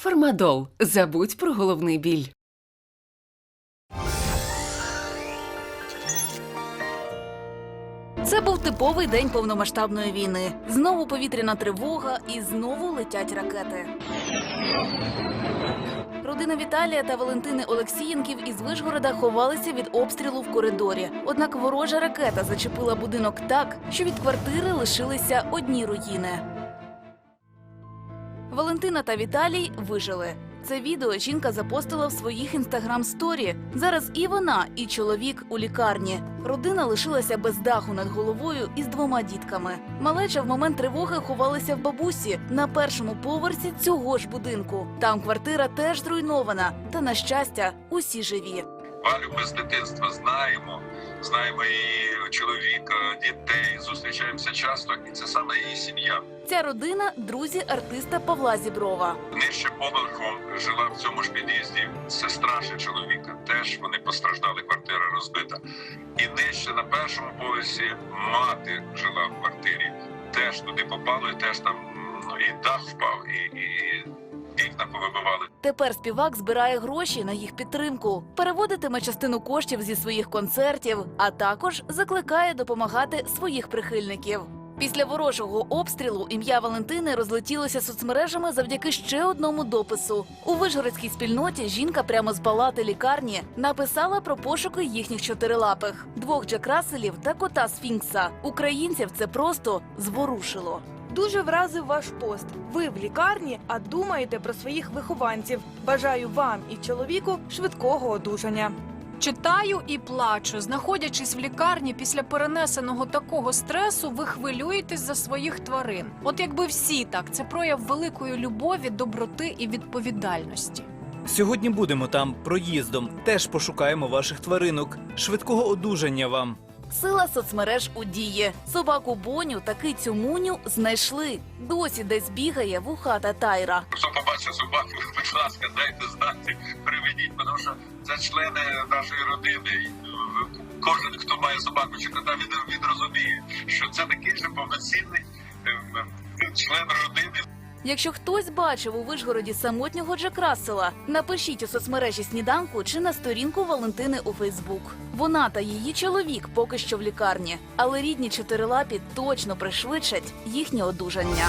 Фармадол. Забудь про головний біль. Це був типовий день повномасштабної війни. Знову повітряна тривога і знову летять ракети. Родина Віталія та Валентини Олексієнків із Вишгорода ховалися від обстрілу в коридорі. Однак ворожа ракета зачепила будинок так, що від квартири лишилися одні руїни. Валентина та Віталій вижили. Це відео жінка запостила в своїх інстаграм сторі. Зараз і вона, і чоловік у лікарні. Родина лишилася без даху над головою із двома дітками. Малеча в момент тривоги ховалися в бабусі на першому поверсі цього ж будинку. Там квартира теж зруйнована. Та на щастя, усі живі. Валю ми з дитинства знаємо. Знаємо її чоловіка, дітей, зустрічаємося часто, і це саме її сім'я. Ця родина друзі артиста Павла Зіброва. Нижче поверхом жила в цьому ж під'їзді сестра ще чоловіка. Теж вони постраждали, квартира розбита. І нижче на першому поверсі мати жила в квартирі. Теж туди попало, і теж там ну, і дах впав, і, і вікна повибивали. Тепер співак збирає гроші на їх підтримку, переводитиме частину коштів зі своїх концертів, а також закликає допомагати своїх прихильників. Після ворожого обстрілу ім'я Валентини розлетілося соцмережами завдяки ще одному допису. У вишгородській спільноті жінка прямо з палати лікарні написала про пошуки їхніх чотирилапих двох джекраселів та кота Сфінкса. Українців це просто зворушило. Дуже вразив ваш пост. Ви в лікарні, а думаєте про своїх вихованців. Бажаю вам і чоловіку швидкого одужання. Читаю і плачу. Знаходячись в лікарні після перенесеного такого стресу, ви хвилюєтесь за своїх тварин. От якби всі так, це прояв великої любові, доброти і відповідальності. Сьогодні будемо там проїздом. Теж пошукаємо ваших тваринок. Швидкого одужання вам. Сила соцмереж у дії. Собаку Боню та кицю Муню знайшли. Досі десь бігає вухата Тайра. Хто побачив собаку, будь ласка, дайте знати, приведіть, тому що це члени нашої родини. Кожен, хто має собаку чи кота, він відрозуміє, що Якщо хтось бачив у Вишгороді самотнього Джек Рассела, напишіть у соцмережі сніданку чи на сторінку Валентини у Фейсбук. Вона та її чоловік поки що в лікарні, але рідні чотирилапі точно пришвидшать їхнє одужання.